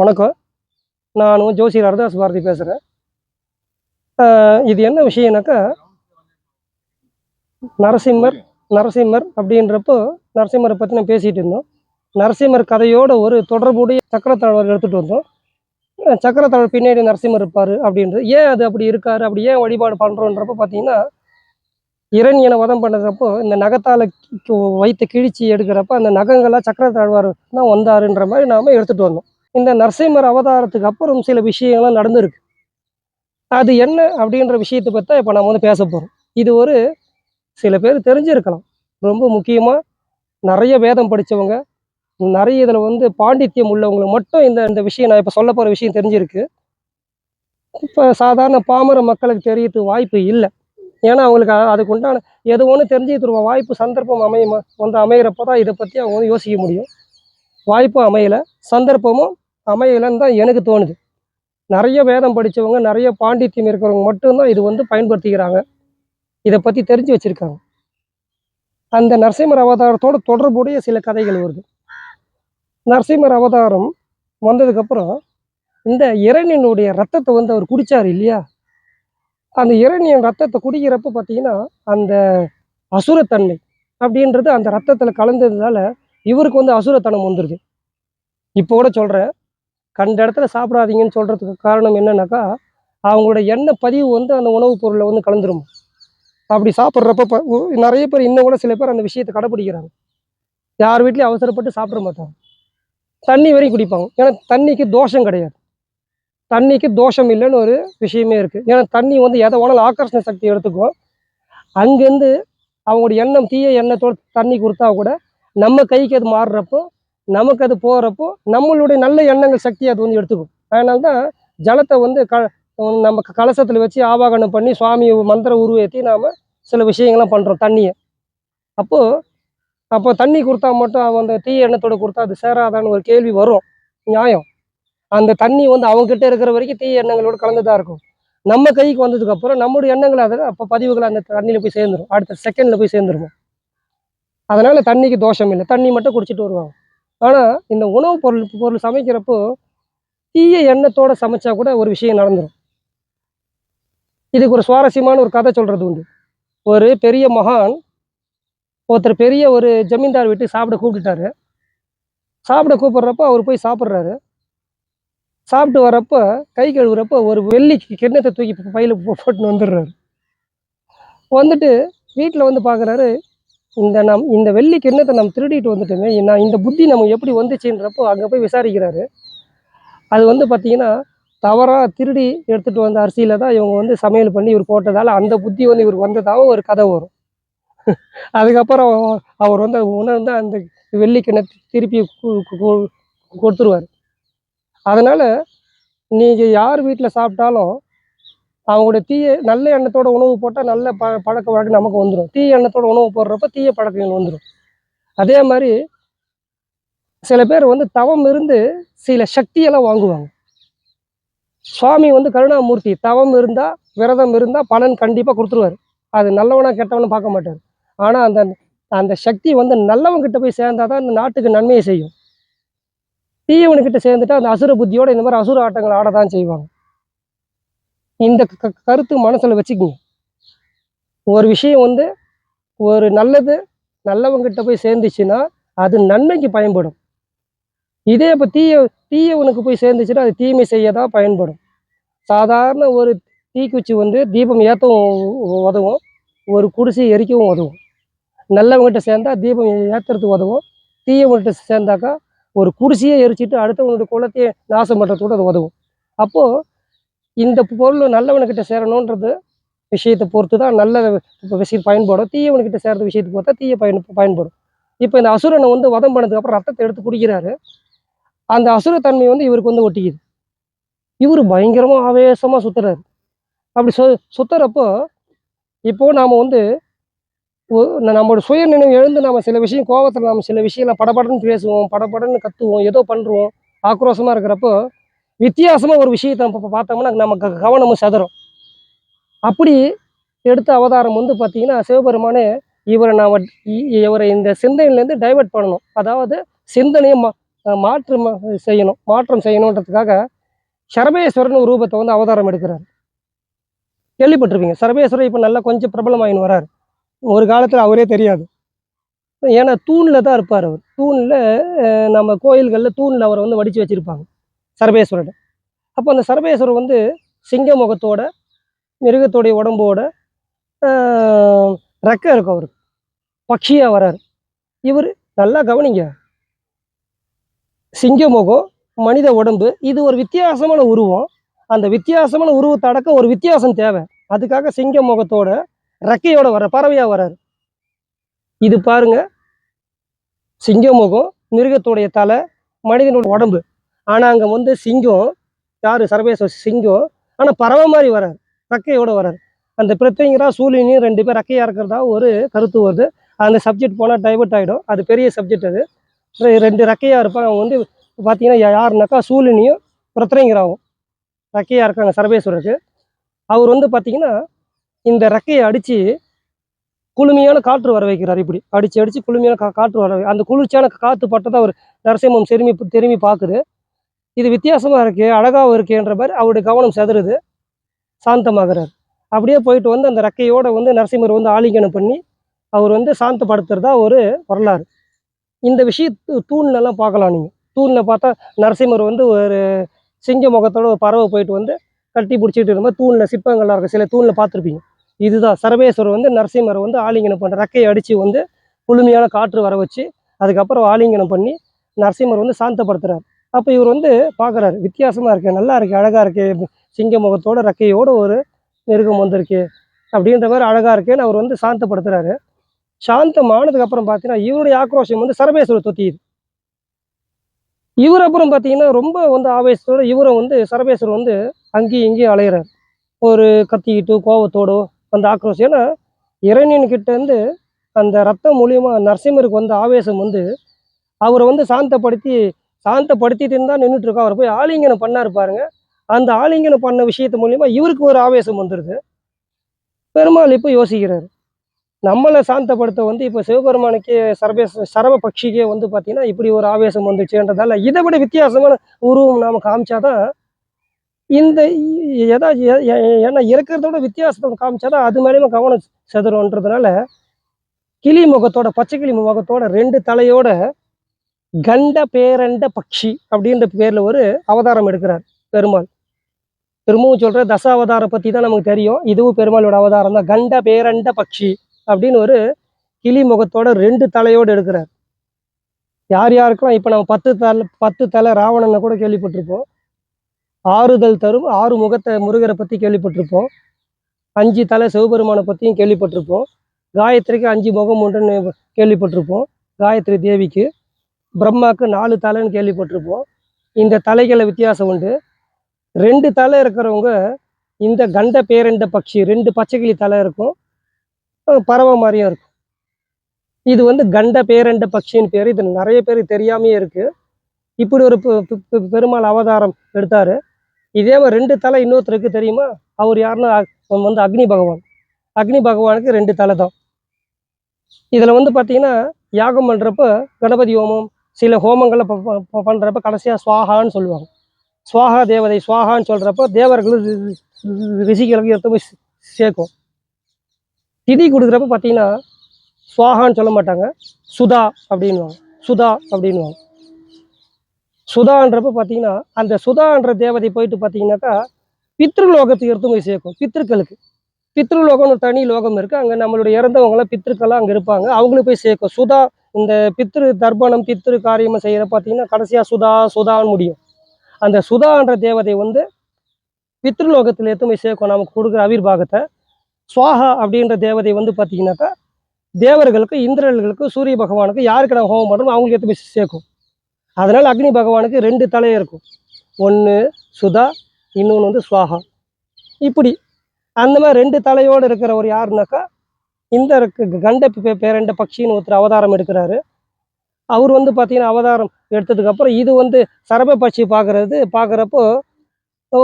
வணக்கம். நானும் ஜோசியர் அரதாஸ் பாரதி பேசுகிறேன் இது என்ன விஷயம்னாக்கா நரசிம்மர் நரசிம்மர் அப்படின்றப்போ நரசிம்மரை பற்றி நான் பேசிகிட்டு இருந்தோம். நரசிம்மர் கதையோட ஒரு தொடர்புடைய சக்கரத்தாழ்வர் எடுத்துகிட்டு வந்தோம். சக்கரத்தாழ்வர் பின்னாடி நரசிம்மர் இருப்பார் அப்படின்றது. ஏன் அது அப்படி இருக்காரு? அப்படி ஏன் வழிபாடு பண்ணுறோன்றப்போ பார்த்தீங்கன்னா என வதம் பண்ணுறப்போ இந்த நகத்தால் வைத்து கிழிச்சி எடுக்கிறப்ப அந்த நகங்களாக சக்கரத்தாழ்வார் தான் வந்தாருன்ற மாதிரி நாம் எடுத்துகிட்டு வந்தோம். இந்த நரசிம்மர் அவதாரத்துக்கு அப்புறம் சில விஷயங்கள்லாம் நடந்திருக்கு. அது என்ன அப்படின்ற விஷயத்தை பற்றி தான் இப்போ நம்ம வந்து பேச போகிறோம் இது ஒரு சில பேர் தெரிஞ்சிருக்கலாம். ரொம்ப முக்கியமாக நிறைய வேதம் படித்தவங்க நிறைய இதில் வந்து பாண்டித்யம் உள்ளவங்களுக்கு மட்டும் இந்த இந்த விஷயம் நான் இப்போ சொல்ல போகிற விஷயம் தெரிஞ்சிருக்கு. இப்போ சாதாரண பாமர மக்களுக்கு தெரியறதுக்கு வாய்ப்பு இல்லை. ஏன்னா அவங்களுக்கு அதுக்கு உண்டான எது ஒன்று தெரிஞ்சுக்கிட்டு வாய்ப்பு சந்தர்ப்பம் அமையுமா? வந்து அமைகிறப்ப தான் இதை பற்றி அவங்க வந்து யோசிக்க முடியும். வாய்ப்பும் அமையலை சந்தர்ப்பமும் அமையலன்னு தான் எனக்கு தோணுது. நிறைய வேதம் படித்தவங்க நிறைய பாண்டித்யம் இருக்கிறவங்க மட்டும்தான் இது வந்து பயன்படுத்திக்கிறாங்க. இதை பற்றி தெரிஞ்சு வச்சுருக்காங்க. அந்த நரசிம்மர் அவதாரத்தோட தொடர்புடைய சில கதைகள் வருது. நரசிம்மர் அவதாரம் வந்ததுக்கப்புறம் இந்த இரணியனுடைய ரத்தத்தை வந்து அவர் குடிச்சார் இல்லையா? அந்த இரணியன் ரத்தத்தை குடிக்கிறப்ப பார்த்தீங்கன்னா அந்த அசுரத்தன்மை அப்படின்றது அந்த ரத்தத்தில் கலந்ததுனால இவருக்கு வந்து அசுரத்தனம் வந்துடுது இப்போ கூட சொல்கிறேன் கண்ட இடத்துல சாப்பிடாதீங்கன்னு சொல்கிறதுக்கு காரணம் என்னன்னாக்கா அவங்களோட எண்ணெய் பதிவு வந்து அந்த உணவுப் பொருளில் வந்து கலந்துரும். அப்படி சாப்பிட்றப்ப நிறைய பேர் இன்னும் கூட சில பேர் அந்த விஷயத்தை கடைப்பிடிக்கிறாங்க. யார் வீட்லேயும் அவசரப்பட்டு சாப்பிட மாட்டாங்க. தண்ணி வரையும் குடிப்பாங்க. ஏன்னா தண்ணிக்கு தோஷம் கிடையாது. தண்ணிக்கு தோஷம் இல்லைன்னு ஒரு விஷயமே இருக்குது ஏன்னா தண்ணி வந்து எதை வேணாலும் ஆக்கர்ஷண சக்தி எடுத்துக்கும். அங்கேருந்து அவங்களோட எண்ணம் தீய எண்ணத்தோடு தண்ணி கொடுத்தா கூட நம்ம கைக்கு அது மாறுறப்போ நமக்கு அது போகிறப்போ நம்மளுடைய நல்ல எண்ணங்கள் சக்தியை அது வந்து எடுத்துக்கும். அதனால தான் ஜலத்தை வந்து க நம்ம கலசத்தில் வச்சு ஆவாகனம் பண்ணி சுவாமி மந்திர உருவேற்றி நாம் சில விஷயங்கள்லாம் பண்ணுறோம் தண்ணியை. அப்போது அப்போ தண்ணி கொடுத்தா மட்டும் அவன் அந்த தீய எண்ணத்தோடு கொடுத்தா அது சேராதான்னு ஒரு கேள்வி வரும். நியாயம். அந்த தண்ணி வந்து அவங்ககிட்ட இருக்கிற வரைக்கும் தீய எண்ணங்களோட கலந்து தான் இருக்கும். நம்ம கைக்கு வந்ததுக்கப்புறம் நம்மளுடைய எண்ணங்கள் அதில் அப்போ பதிவுகள் அந்த தண்ணியில் போய் சேர்ந்துடும் அடுத்த செகண்டில் போய் சேர்ந்துருவோம். அதனால் தண்ணிக்கு தோஷம் இல்லை. தண்ணி மட்டும் குடிச்சிட்டு வருவாங்க. ஆனால் இந்த உணவுப் பொருள் பொருள் சமைக்கிறப்போ தீய எண்ணத்தோடு சமைச்சா கூட ஒரு விஷயம் நடந்துடும் இதுக்கு ஒரு சுவாரஸ்யமான ஒரு கதை சொல்கிறது உண்டு. ஒரு பெரிய மகான் ஒருத்தர் பெரிய ஒரு ஜமீன்தார் வீட்டு சாப்பிட கூப்பிட்டுட்டாரு. சாப்பிட கூப்பிட்றப்போ அவர் போய் சாப்பிட்றாரு. சாப்பிட்டு வரப்போ கை கழுவுறப்போ ஒரு வெள்ளி கிண்ணத்தை தூக்கி பையில் போட்டுன்னு வந்துடுறாரு. வந்துட்டு வீட்டில் வந்து பார்க்குறாரு இந்த நம் இந்த வெள்ளி கிண்ணத்தை நம்ம திருடிட்டு வந்துட்டோமே நான் இந்த புத்தி நமக்கு எப்படி வந்துச்சுன்றப்போ அங்கே போய் விசாரிக்கிறாரு. அது வந்து பார்த்தீங்கன்னா தவறாக திருடி எடுத்துகிட்டு வந்த அரிசியில் தான் இவங்க வந்து சமையல் பண்ணி இவர் போட்டதால் அந்த புத்தி வந்து இவருக்கு வந்ததாகவும் ஒரு கதை வரும். அதுக்கப்புறம் அவர் வந்து உணர்ந்து அந்த வெள்ளி கிண்ணத்தை திருப்பி கு- கொடுத்துருவார். அதனால் நீங்கள் யார் வீட்டில் சாப்பிட்டாலும் அவங்களுடைய தீய நல்ல எண்ணத்தோட உணவு போட்டால் நல்ல ப பழக்க வழக்கம் நமக்கு வந்துடும் தீய எண்ணத்தோட உணவு போடுறப்ப தீய பழக்கங்கள் வந்துடும் அதே மாதிரி சில பேர் வந்து தவம் இருந்து சில சக்தியெல்லாம் வாங்குவாங்க. சுவாமி வந்து கருணாமூர்த்தி தவம் இருந்தால் விரதம் இருந்தால் பலன் கண்டிப்பாக கொடுத்துருவாரு. அது நல்லவனா கெட்டவனும் பார்க்க மாட்டார். ஆனால் அந்த அந்த சக்தி வந்து நல்லவங்கிட்ட போய் சேர்ந்தாதான் தான் இந்த நாட்டுக்கு நன்மையை செய்யும். தீயவனுக்கிட்ட சேர்ந்துட்டு அந்த அசுர புத்தியோட இந்த மாதிரி அசுர ஆட்டங்கள் ஆட தான் செய்வாங்க. இந்த க- கருத்து மனசில் வச்சுக்கிங்க. ஒரு விஷயம் வந்து ஒரு நல்லது நல்லவங்கிட்ட போய் சேர்ந்துச்சுன்னா அது நன்மைக்கு பயன்படும். இதே இப்போ தீய தீயவனுக்கு போய் சேர்ந்துச்சுன்னா அது தீமை செய்ய தான் பயன்படும். சாதாரண ஒரு தீக்குச்சி வந்து தீபம் ஏற்றவும் உதவும். ஒரு குடிசை எரிக்கவும் உதவும். நல்லவங்ககிட்ட சேர்ந்தா தீபம் ஏற்றுறதுக்கு உதவும். தீயவங்ககிட்ட சேர்ந்தாக்கா ஒரு குடிசையை எரிச்சிட்டு அடுத்தவனுடைய குளத்தையே நாசம் பண்ணுறதுக்கு கூட அது உதவும். அப்போது இந்த பொருள் நல்லவனுக்கிட்ட சேரணுன்றது விஷயத்தை பொறுத்து தான் நல்ல விஷயம் பயன்படும். தீயவனுக்கிட்ட சேர்ந்த விஷயத்தை பொறுத்தா தீய பயன் பயன்படும். இப்போ இந்த அசுரனை வந்து வதம் பண்ணதுக்கப்புறம் ரத்தத்தை எடுத்து குடிக்கிறாரு. அந்த அசுரத்தன்மை வந்து இவருக்கு வந்து ஒட்டிக்குது. இவர் பயங்கரமாக ஆவேசமாக சுத்துறாரு. அப்படி சு சுத்துறப்போ இப்போது நாம் வந்து நம்மளோட சுய நினைவு எழுந்து நம்ம சில விஷயம் கோவத்தில் நம்ம சில விஷயம்லாம் படபடன்னு பேசுவோம் படபடன்னு கத்துவோம் ஏதோ பண்ணுறோம் ஆக்ரோஷமாக இருக்கிறப்போ வித்தியாசமாக ஒரு விஷயத்தை நம்ம பார்த்தோம்னா நமக்கு கவனமும் சதுரும் அப்படி எடுத்த அவதாரம் வந்து பார்த்தீங்கன்னா சிவபெருமானே இவரை நாம் இவரை இந்த சிந்தனையிலேருந்து டைவர்ட் பண்ணணும். அதாவது சிந்தனையை மா மாற்றம் செய்யணும். மாற்றம் செய்யணுன்றதுக்காக சரபேஸ்வரன் ஒரு ரூபத்தை வந்து அவதாரம் எடுக்கிறார். கேள்விப்பட்டிருப்பீங்க. சரபேஸ்வரர் இப்போ நல்லா கொஞ்சம் பிரபலமாயின்னு வரார். ஒரு காலத்தில் அவரே தெரியாது. ஏன்னா தூணில் தான் இருப்பார் அவர். தூணில் நம்ம கோயில்களில் தூணில் அவரை வந்து வடித்து வச்சுருப்பாங்க. சர்வேஸ்வரர் அப்போ அந்த சர்வேஸ்வரர் வந்து சிங்க முகத்தோட மிருகத்தோடைய உடம்போட ரெக்கம் இருக்கும் அவருக்கு. பட்சியாக வரார். இவர் நல்லா கவனிங்க. சிங்க முகம் மனித உடம்பு இது ஒரு வித்தியாசமான உருவம். அந்த வித்தியாசமான உருவத்தை அடக்க ஒரு வித்தியாசம் தேவை. அதுக்காக சிங்க முகத்தோட ரெக்கையோட வர பறவையாக வராரு. இது பாருங்க. சிங்க முகம் மிருகத்துடைய தலை மனிதனுடைய உடம்பு. ஆனால் அங்கே வந்து சிங்கம் யார்? சர்வேஸ்வர சிங்கம். ஆனால் பறவை மாதிரி வரார். ரெக்கையோட வரார். அந்த பிரத்யங்கரா சூரியனையும் ரெண்டு பேர் ரெக்கையா இருக்கிறதா ஒரு கருத்து வருது. அந்த சப்ஜெக்ட் போனால் டைவர்ட் ஆகிடும் அது பெரிய சப்ஜெக்ட் அது. ரெண்டு ரெக்கையா இருப்பாங்க அவங்க வந்து பார்த்தீங்கன்னா யாருனாக்கா சூரியனையும் பிரத்யங்கராவும் ரெக்கையா இருக்காங்க சர்வேஸ்வரருக்கு. அவர் வந்து பார்த்திங்கன்னா இந்த ரெக்கையை அடித்து குளுமையான காற்று வர வைக்கிறார் இப்படி. அடித்து அடித்து குளுமையான கா காற்று வர அந்த குளிர்ச்சியான காற்று பட்டதை அவர் நரசிம்மம் திரும்பி திரும்பி பார்க்குது. இது வித்தியாசமாக இருக்கே அழகாகவும் இருக்குன்ற மாதிரி அவருடைய கவனம் செதறுது சாந்தமாகிறார். அப்படியே போயிட்டு வந்து அந்த ரெக்கையோட வந்து நரசிம்மர் வந்து ஆலிங்கனம் பண்ணி அவர் வந்து சாந்தப்படுத்துறதா ஒரு வரலாறு. இந்த விஷயத்து தூண்லலாம் பார்க்கலாம் நீங்கள் தூணில் பார்த்தா நரசிம்மர் வந்து ஒரு சிங்க முகத்தோட ஒரு பறவை போயிட்டு வந்து கட்டி பிடிச்சிட்டு இருக்கும்போது தூணில் சிற்பங்கள்லாம் இருக்கும் சில தூணில் பார்த்துருப்பீங்க. இதுதான் சர்வேஸ்வரர் வந்து நரசிம்மரை வந்து ஆலிங்கனம் பண்ணுற ரெக்கையை அடித்து வந்து குளுமையான காற்று வர வச்சு அதுக்கப்புறம் ஆலிங்கனம் பண்ணி நரசிம்மர் வந்து சாந்தப்படுத்துகிறார் அப்போ இவர் வந்து பார்க்குறாரு வித்தியாசமாக இருக்கு. நல்லா இருக்குது அழகாக இருக்கு. சிங்க முகத்தோட ரெக்கையோட ஒரு மிருகம் வந்திருக்கு. அப்படின்ற மாதிரி அழகாக இருக்குன்னு அவர் வந்து சாந்தப்படுத்துறாரு. சாந்தமானதுக்கப்புறம் பார்த்தீங்கன்னா இவருடைய ஆக்ரோஷம் வந்து சரபேஸ்வரர் தொத்தியுது இவர் அப்புறம் பார்த்தீங்கன்னா ரொம்ப வந்து ஆவேசத்தோட இவரை வந்து சரபேஸ்வரர் வந்து அங்கேயும் இங்கேயும் அலையிறார். ஒரு கத்திக்கிட்டு கோவத்தோடோ அந்த ஆக்ரோஷம். ஏன்னா இறைவன் இருந்து அந்த ரத்தம் மூலியமா நரசிம்மருக்கு வந்த ஆவேசம் வந்து அவரை வந்து சாந்தப்படுத்தி சாந்தப்படுத்திட்டு இருந்தா நின்றுட்டு இருக்கோம் அவர் போய் ஆலிங்கனம் பண்ணாரு பாருங்க. அந்த ஆலிங்கனம் பண்ண விஷயத்து மூலியமா இவருக்கு ஒரு ஆவேசம் வந்துடுது பெருமாள் இப்போ யோசிக்கிறார். நம்மளை சாந்தப்படுத்த வந்து இப்போ சிவபெருமானுக்கே சரபேச சரவ பட்சிக்கே வந்து பார்த்தீங்கன்னா இப்படி ஒரு ஆவேசம் வந்துச்சுன்றதால இதை விட வித்தியாசமான உருவம் நாம் காமிச்சாதான் இந்த ஏதாவது ஏன்னா இருக்கிறதோட வித்தியாசத்தை காமிச்சாதான் அது மேலேயுமே கவனம் செதறும்ன்றதுனால கிளி முகத்தோட பச்சை கிளி முகத்தோட ரெண்டு தலையோட கண்ட பேரண்ட பக்ஷி அப்படின்ற பேர்ல ஒரு அவதாரம் எடுக்கிறார் பெருமாள். திரும்பவும் சொல்ற தசாவதார பற்றி தான் நமக்கு தெரியும். இதுவும் பெருமாளோட அவதாரம் தான் கண்ட பேரண்ட பக்ஷி அப்படின்னு ஒரு கிளி முகத்தோட ரெண்டு தலையோடு எடுக்கிறார். யார் யாருக்கும் இப்போ நம்ம பத்து தலை பத்து தலை ராவணனை கூட கேள்விப்பட்டிருப்போம். ஆறுதல் தரும் ஆறு முகத்தை முருகரை பற்றி கேள்விப்பட்டிருப்போம். அஞ்சு தலை சிவபெருமானை பற்றியும் கேள்விப்பட்டிருப்போம். காயத்ரிக்கு அஞ்சு முகம் உண்டுன்னு கேள்விப்பட்டிருப்போம். காயத்ரி தேவிக்கு. பிரம்மாவுக்கு நாலு தலைன்னு கேள்விப்பட்டிருப்போம். இந்த தலைகளை வித்தியாசம் உண்டு. ரெண்டு தலை இருக்கிறவங்க இந்த கண்ட பேரண்ட பட்சி ரெண்டு பச்சைக்கிளி தலை இருக்கும். பறவை மாதிரியும் இருக்கும். இது வந்து கண்ட பேரண்ட பட்சின்னு பேர். இது நிறைய பேர் தெரியாமையே இருக்கு. இப்படி ஒரு பெருமாள் அவதாரம் எடுத்தாரு. இதே மாதிரி ரெண்டு தலை இன்னொருத்தருக்கு தெரியுமா? அவர் யாருன்னா வந்து அக்னி பகவான். அக்னி பகவானுக்கு ரெண்டு தலை தான். இதில் வந்து பார்த்தீங்கன்னா யாகம் பண்ணுறப்ப கணபதி ஹோமம் சில ஹோமங்களை ப- பண்றப்ப கடைசியாக சுவாகான்னு சொல்லுவாங்க. சுவாகா தேவதை சுவாகான்னு சொல்கிறப்ப தேவர்களும் ரிஷிகளுக்கு எடுத்து போய் சேர்க்கும். திதி கொடுக்குறப்ப பார்த்தீங்கன்னா சுவாகான்னு சொல்ல மாட்டாங்க. சுதா அப்படின்வாங்க சுதா அப்படின்வாங்க சுதான்றப்ப பார்த்தீங்கன்னா அந்த சுதான்ற தேவதை போயிட்டு பார்த்தீங்கன்னாக்கா பித்ருலோகத்துக்கு எடுத்து போய் சேர்க்கும். பித்ருக்களுக்கு. பித்ருலோகம்னு தனி லோகம் இருக்குது அங்கே நம்மளுடைய இறந்தவங்களாம் பித்ருக்கள்லாம் அங்கே இருப்பாங்க. அவங்களுக்கு போய் சேர்க்கும். சுதா இந்த பித்ரு தர்ப்பணம் பித்ரு காரியமாக செய்கிற பார்த்தீங்கன்னா கடைசியாக சுதா சுதான்னு முடியும். அந்த சுதான்ற தேவதை வந்து பித்ருலோகத்தில் எத்தனை சேர்க்கும்? நமக்கு கொடுக்குற அவிர்வாகத்தை சுவாகா அப்படின்ற தேவதை வந்து பார்த்தீங்கன்னாக்கா தேவர்களுக்கு இந்திரர்களுக்கு சூரிய பகவானுக்கு யாருக்கு நம்ம ஹோமம் பண்ணுறோமோ அவங்களுக்கு எத்தனை சேர்க்கும்? அதனால் அக்னி பகவானுக்கு ரெண்டு தலை இருக்கும். ஒன்று சுதா இன்னொன்று வந்து சுவாகா இப்படி அந்த மாதிரி ரெண்டு தலையோடு இருக்கிறவர் யாருனாக்கா இந்த கண்ட பேரண்ட பக்ஷின்னு ஒருத்தர் அவதாரம் எடுக்கிறாரு. அவர் வந்து பார்த்தீங்கன்னா அவதாரம் எடுத்ததுக்கப்புறம் இது வந்து சரப பட்சி பார்க்கறது பார்க்குறப்போ ஓ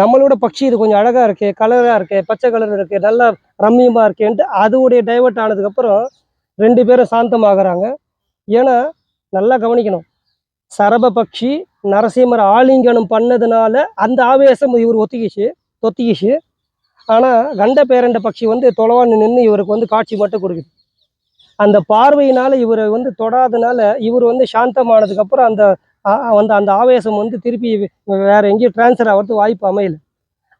நம்மளோட பட்சி இது கொஞ்சம் அழகாக இருக்கே கலராக இருக்கே பச்சை கலர் இருக்கே நல்லா ரம்மியமாக இருக்கேன்ட்டு அதுவுடைய டைவர்ட் ஆனதுக்கப்புறம் ரெண்டு பேரும் சாந்தமாகறாங்க. ஏன்னா நல்லா கவனிக்கணும். சரப பட்சி நரசிம்மர் ஆலிங்கனம் பண்ணதுனால அந்த ஆவேசம் இவர் ஒத்திக்கிச்சு தொத்திக்கிச்சு. ஆனால் கண்ட பேரண்ட பட்சி வந்து தொலைவான்னு நின்று இவருக்கு வந்து காட்சி மட்டும் கொடுக்குது. அந்த பார்வையினால் இவரை வந்து தொடாதனால இவர் வந்து சாந்தமானதுக்கப்புறம் அந்த வந்து அந்த ஆவேசம் வந்து திருப்பி வேறு எங்கேயும் டிரான்ஸ்ஃபர் ஆகிறது வாய்ப்பு அமையல.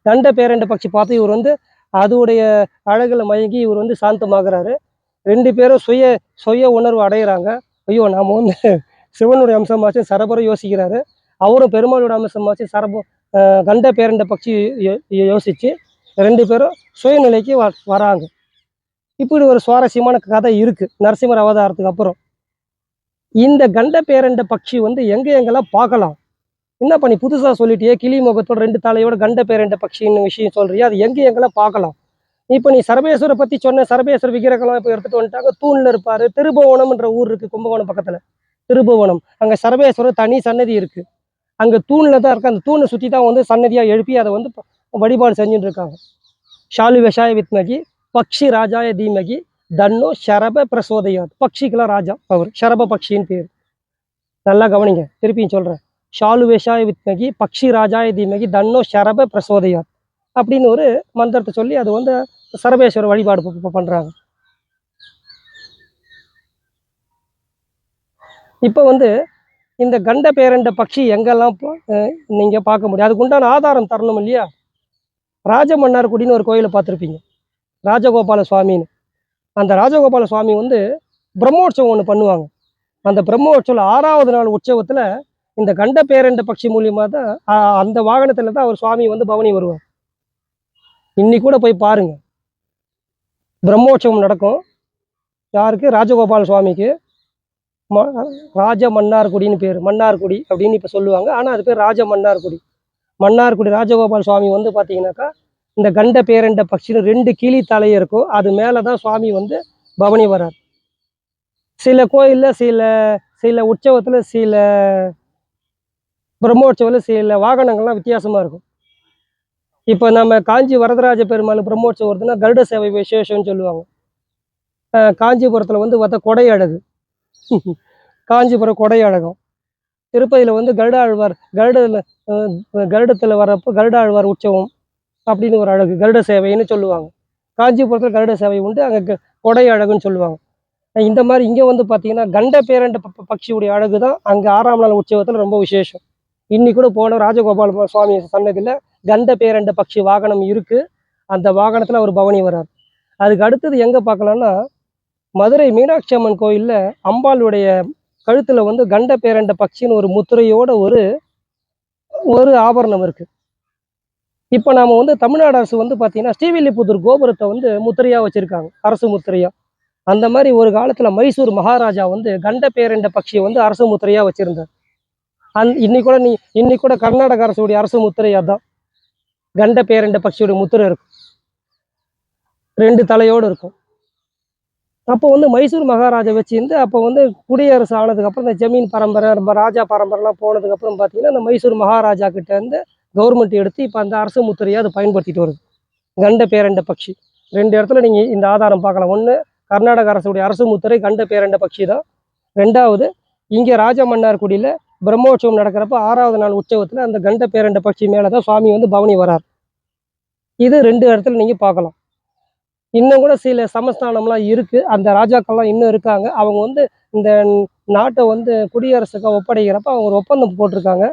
கண்ட பேரண்ட பட்சி பார்த்து இவர் வந்து அதோடைய அழகில் மயங்கி இவர் வந்து சாந்தமாகறாரு. ரெண்டு பேரும் சுய சுய உணர்வு அடையிறாங்க. ஐயோ நாம வந்து சிவனுடைய அம்சமாச்சும் சரபரம் யோசிக்கிறாரு. அவரும் பெருமாளுடைய அம்சமாச்சும் சரபம் கண்ட பேரண்ட பட்சி யோ- யோசிச்சு ரெண்டு பேரும் சுயநிலைக்கு வ வராங்க. இப்படி ஒரு சுவாரஸ்யமான கதை இருக்கு. நரசிம்மர் அவதாரத்துக்கு அப்புறம். இந்த கண்ட பேரண்ட பட்சி வந்து எங்க எங்கெல்லாம் பார்க்கலாம்? என்ன பண்ணி புதுசா சொல்லிட்டியே கிளி முகத்தோட ரெண்டு தலையோட கண்ட பேரண்ட பட்சின்னு விஷயம் சொல்றியா அது எங்க எங்கெல்லாம் பார்க்கலாம்? இப்போ நீ சரபேஸ்வரை பத்தி சொன்ன சரபேஸ்வர விக்கிரகம்லாம் இப்போ எடுத்துட்டு வந்துட்டாங்க. தூண்ல இருப்பாரு. திருபுவனம்ன்ற ஊர் இருக்கு கும்பகோணம் பக்கத்துல. திருபுவனம். அங்க சரபேஸ்வரர் தனி சன்னதி இருக்கு. அங்க தூணில் தான் இருக்கு. அந்த தூணை சுத்தி தான் வந்து சன்னதியா எழுப்பி அதை வந்து வழிபாடு செஞ்சுட்டு இருக்காங்க ஷாலு விஷாய வித்மகி பக்ஷி ராஜாய தீமகி தன்னோ ஷரப பிரசோதையாது பக்ஷிக்கெல்லாம் ராஜா அவர் ஷரப பக்ஷின்னு பேர். நல்லா கவனிங்க திருப்பியும் சொல்றேன். ஷாலு விஷாய வித்மகி பக்ஷி ராஜாய தீமகி தன்னோ ஷரப பிரசோதையாது அப்படின்னு ஒரு மந்திரத்தை சொல்லி அது வந்து சரபேஸ்வரர் வழிபாடு பண்ணுறாங்க பண்றாங்க. இப்போ வந்து இந்த கண்ட பேரண்ட பட்சி எங்கெல்லாம் நீங்கள் பார்க்க முடியும். அதுக்கு உண்டான ஆதாரம் தரணும் இல்லையா? ராஜமன்னார்குடின்னு ஒரு கோயிலை பார்த்துருப்பீங்க. ராஜகோபால சுவாமின்னு. அந்த ராஜகோபால சுவாமி வந்து பிரம்மோற்சவம் ஒன்று பண்ணுவாங்க. அந்த பிரம்மோற்சவம் ஆறாவது நாள் உற்சவத்தில் இந்த கண்ட பேரண்ட பட்சி மூலியமாக தான் அந்த வாகனத்தில் தான் அவர் சுவாமி வந்து பவனி வருவார். இன்னி கூட போய் பாருங்க. பிரம்மோற்சவம் நடக்கும். யாருக்கு? ராஜகோபால சுவாமிக்கு. ம ராஜ மன்னார்குடின்னு பேர். மன்னார்குடி அப்படின்னு இப்போ சொல்லுவாங்க. ஆனால் அது பேர் ராஜ மன்னார்குடி மன்னார்குடி ராஜகோபால் சுவாமி வந்து பார்த்தீங்கன்னாக்கா இந்த கண்ட பேரண்ட பட்சின்னு ரெண்டு கிளி தலை இருக்கும். அது மேலே தான் சுவாமி வந்து பவனி வரார் சில கோயிலில் சில சில உற்சவத்தில் சில பிரம்மோற்சவத்தில் சில வாகனங்கள்லாம் வித்தியாசமாக இருக்கும். இப்போ நம்ம காஞ்சி வரதராஜ பெருமாள் பிரம்மோற்சவம் வருதுன்னா கருட சேவை விசேஷம்னு சொல்லுவாங்க. காஞ்சிபுரத்தில் வந்து பார்த்தா கொடை அழகு. காஞ்சிபுரம் கொடை அழகம். திருப்பதியில் வந்து கருடாழ்வார் கருடத்தில் கருடத்தில் வரப்போ கருடாழ்வார் உற்சவம் அப்படின்னு ஒரு அழகு கருட சேவைன்னு சொல்லுவாங்க. காஞ்சிபுரத்தில் கருட சேவை உண்டு அங்கே கொடை அழகுன்னு சொல்லுவாங்க. இந்த மாதிரி இங்கே வந்து பார்த்தீங்கன்னா கண்ட பேரண்ட ப- பட்சியுடைய அழகு தான் அங்கே ஆறாம் நாள் உற்சவத்தில் ரொம்ப விசேஷம். இன்னி கூட போன ராஜகோபால சுவாமி சன்னதியில் கண்ட பேரண்ட பட்சி வாகனம் இருக்கு. அந்த வாகனத்தில் அவர் பவனி வரார் அதுக்கு அடுத்தது எங்கே பார்க்கலான்னா மதுரை மீனாட்சி அம்மன் கோயிலில் அம்பாளுடைய கழுத்தில் வந்து கண்ட பேரண்ட பக்ஷின்னு ஒரு முத்திரையோட ஒரு ஒரு ஆபரணம் இருக்கு. இப்போ நாம வந்து தமிழ்நாடு அரசு வந்து பார்த்தீங்கன்னா ஸ்ரீவில்லிபுத்தூர் கோபுரத்தை வந்து முத்திரையா வச்சிருக்காங்க. அரசு முத்திரையா. அந்த மாதிரி ஒரு காலத்துல மைசூர் மகாராஜா வந்து கண்ட பேரண்ட பக்ஷியை வந்து அரசு முத்திரையா வச்சுருந்தார். அந் இன்னைக்கு கூட நீ இன்னைக்கு கூட கர்நாடக அரசுடைய அரசு முத்திரையாக தான் கண்ட பேரண்ட பட்சியோட முத்திரை இருக்கும். ரெண்டு தலையோடு இருக்கும். அப்போ வந்து மைசூர் மகாராஜா வச்சிருந்து அப்போ வந்து குடியரசு ஆனதுக்கப்புறம் இந்த ஜமீன் பரம்பரை நம்ம ராஜா பரம்பரைலாம் போனதுக்கப்புறம் பார்த்தீங்கன்னா இந்த மைசூர் மகாராஜா கிட்ட கவர்மெண்ட் எடுத்து இப்போ அந்த அரசு முத்திரையை அது பயன்படுத்திட்டு வருது. கண்ட பேரண்ட பட்சி ரெண்டு இடத்துல நீங்கள் இந்த ஆதாரம் பார்க்கலாம். ஒன்று கர்நாடக அரசுடைய அரசு முத்திரை கண்ட பேரண்ட பட்சி தான். ரெண்டாவது இங்கே ராஜமன்னார்குடியில் பிரம்மோற்சவம் நடக்கிறப்ப ஆறாவது நாள் உற்சவத்தில் அந்த கண்ட பேரண்ட பட்சி மேலே தான் சுவாமி வந்து பவனி வரார். இது ரெண்டு இடத்துல நீங்கள் பார்க்கலாம். இன்னும் கூட சில சமஸ்தானம்லாம் இருக்குது அந்த ராஜாக்கள்லாம் இன்னும் இருக்காங்க. அவங்க வந்து இந்த நாட்டை வந்து குடியரசுக்கு ஒப்படைக்கிறப்ப அவங்க ஒரு ஒப்பந்தம் போட்டிருக்காங்க.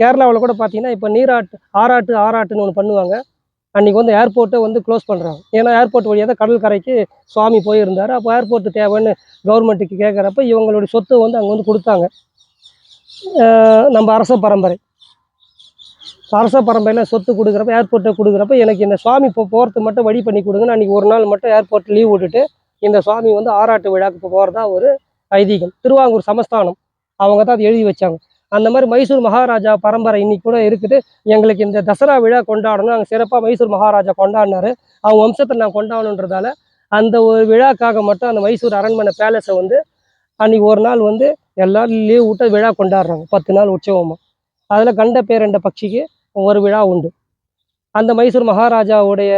கேரளாவில் கூட பார்த்தீங்கன்னா இப்போ நீராட்டு ஆராட்டு ஆராட்டுன்னு ஒன்று பண்ணுவாங்க. அன்றைக்கி வந்து ஏர்போர்ட்டை வந்து க்ளோஸ் பண்ணுறாங்க ஏன்னா ஏர்போர்ட் வழியாக தான் கடற்கரைக்கு சுவாமி போயிருந்தார். அப்போ ஏர்போர்ட் தேவைன்னு கவர்மெண்ட்டுக்கு கேட்குறப்ப இவங்களுடைய சொத்து வந்து அங்கே வந்து கொடுத்தாங்க. நம்ம அரச பரம்பரை. அரச பரம்பரையில் சொத்து கொடுக்குறப்ப ஏர்போர்ட்டை கொடுக்குறப்ப எனக்கு இந்த சுவாமி இப்போ போகிறதுக்கு மட்டும் வழி பண்ணி கொடுங்கன்னு அன்றைக்கி ஒரு நாள் மட்டும் ஏர்போர்ட் லீவ் விட்டுட்டு இந்த சுவாமி வந்து ஆராட்டு விழாக்கு போகிறதா ஒரு ஐதீகம். திருவாங்கூர் சமஸ்தானம். அவங்க தான் அதை எழுதி வச்சாங்க. அந்த மாதிரி மைசூர் மகாராஜா பரம்பரை இன்னைக்கு கூட இருக்குது. எங்களுக்கு இந்த தசரா விழா கொண்டாடணும். நாங்கள் சிறப்பாக மைசூர் மகாராஜா கொண்டாடினாரு. அவங்க வம்சத்தை நான் கொண்டாடணுன்றதால அந்த ஒரு விழாக்காக மட்டும் அந்த மைசூர் அரண்மனை பேலஸை வந்து அன்றைக்கி ஒரு நாள் வந்து எல்லாரும் லீவ் விட்டு விழா கொண்டாடுறாங்க. பத்து நாள் உற்சவமாக அதில் கண்ட பேரண்ட பட்சிக்கு ஒரு விழா உண்டு. அந்த மைசூர் மகாராஜாவுடைய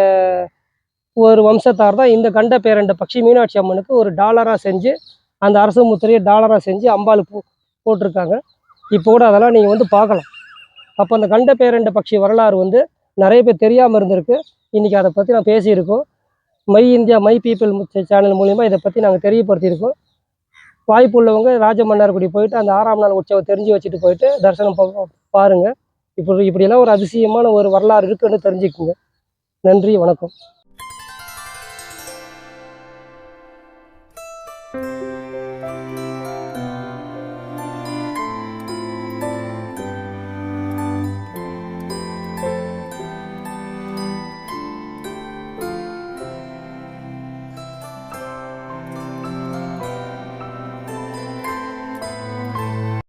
ஒரு வம்சத்தார் தான் இந்த கண்ட பேரண்ட பக்ஷி மீனாட்சி அம்மனுக்கு ஒரு டாலராக செஞ்சு அந்த அரசு முத்திரையை டாலராக செஞ்சு அம்பாள் போ போட்டிருக்காங்க. இப்போ கூட அதெல்லாம் நீங்கள் வந்து பார்க்கலாம். அப்போ அந்த கண்ட பேரண்ட பட்சி வரலாறு வந்து நிறைய பேர் தெரியாமல் இருந்திருக்கு. இன்றைக்கி அதை பற்றி நான் பேசியிருக்கோம். My India my people channel மூலிமா இதை பற்றி நாங்கள் தெரியப்படுத்தியிருக்கோம். வாய்ப்பு உள்ளவங்க ராஜமன்னார்குடி போயிட்டு அந்த ஆறாம் நாள் உற்சவம் தெரிஞ்சு வச்சுட்டு போயிட்டு தரிசனம் பாருங்கள் இப்படி இப்படியெல்லாம் ஒரு அதிசயமான ஒரு வரலாறு இருக்குன்னு தெரிஞ்சுக்குங்க. நன்றி வணக்கம்.